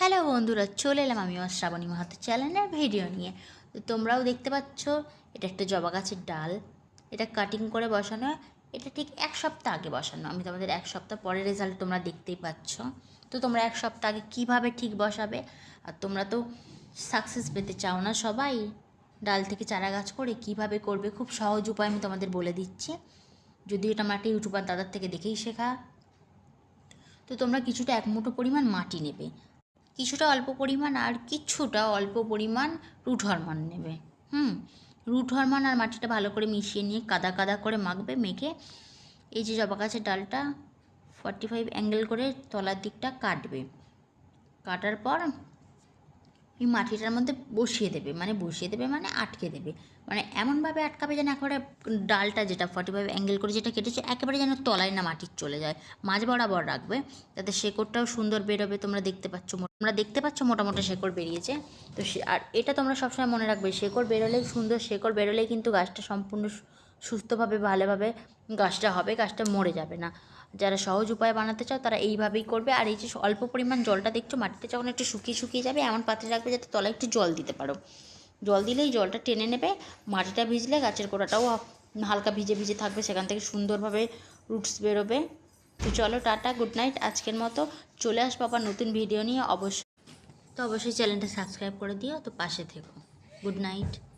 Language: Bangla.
হ্যালো বন্ধুরা, চলে এলাম আমি আমার শ্রাবণী মাহাতো চ্যানেলের ভিডিও নিয়ে। তো তোমরাও দেখতে পাচ্ছ, এটা একটা জবা গাছের ডাল। এটা কাটিং করে বসানো, এটা ঠিক এক সপ্তাহ আগে বসানো। আমি তোমাদের এক সপ্তাহ পরে রেজাল্ট তোমরা দেখতেই পাচ্ছ। তো তোমরা এক সপ্তাহ আগে কীভাবে ঠিক বসাবে? আর তোমরা তো সাকসেস পেতে চাও না সবাই। ডাল থেকে চারা গাছ করে কীভাবে করবে? খুব সহজ উপায় আমি তোমাদের বলে দিচ্ছি। যদিও এটা মাটি ইউটিউবার দাদার থেকে দেখেই শেখা। তো তোমরা কিছুটা এক মুঠো পরিমাণ মাটি নেবে। কিছুটা অল্প পরিমাণ আর কিছুটা অল্প পরিমাণ রুট হরমোন নেবে। হুম? রুট হরমোন আর মাটিটা ভালো করে মিশিয়ে নিয়ে কাদা কাদা করে মাখবে, মেখে এই যে জবা গাছের ডালটা ফর্টি ফাইভ অ্যাঙ্গেল করে তলার দিকটা কাটবে। কাটার পর এই মাটিটার মধ্যে বসিয়ে দেবে মানে বসিয়ে দেবে মানে আটকে দেবে। মানে এমনভাবে আটকাবে যেন একেবারে ডালটা যেটা ফর্টি ফাইভ অ্যাঙ্গেল করে যেটা কেটেছে, একেবারে যেন তলায় না মাটির চলে যায়। মাঝ বরাবর রাখবে, যাতে শেকড়টাও সুন্দর বেরোবে। তোমরা দেখতে পাচ্ছ, তোমরা দেখতে পাচ্ছ মোটামুটি শেকড় বেরিয়েছে। তো আর এটা তোমরা সবসময় মনে রাখবে, শেকড় বেরোলেই সুন্দর, শেকড় বেরোলেই কিন্তু গাছটা সম্পূর্ণ সুস্থভাবে, ভালোভাবে গাছটা হবে, গাছটা মরে যাবে না। যারা সহজ উপায় বানাতে চাও তারা এইভাবেই করবে। আর এই যে অল্প পরিমাণ জলটা দেখছ, মাটিতে যখন একটু শুকিয়ে শুকিয়ে যাবে, এমন পাত্রে রাখবে যাতে তলায় একটু জল দিতে পারো। জল দিলেই জলটা টেনে নেবে, মাটিটা ভিজলে গাছের গোড়াটাও হালকা ভিজে ভিজে থাকবে, সেখান থেকে সুন্দরভাবে রুটস বেরোবে। তো চলো টাটা, গুড নাইট, আজকের মতো চলে আসব আবার নতুন ভিডিও নিয়ে। অবশ্যই, তো অবশ্যই চ্যানেলটা সাবস্ক্রাইব করে দিও, তো পাশে থেকো। Good night.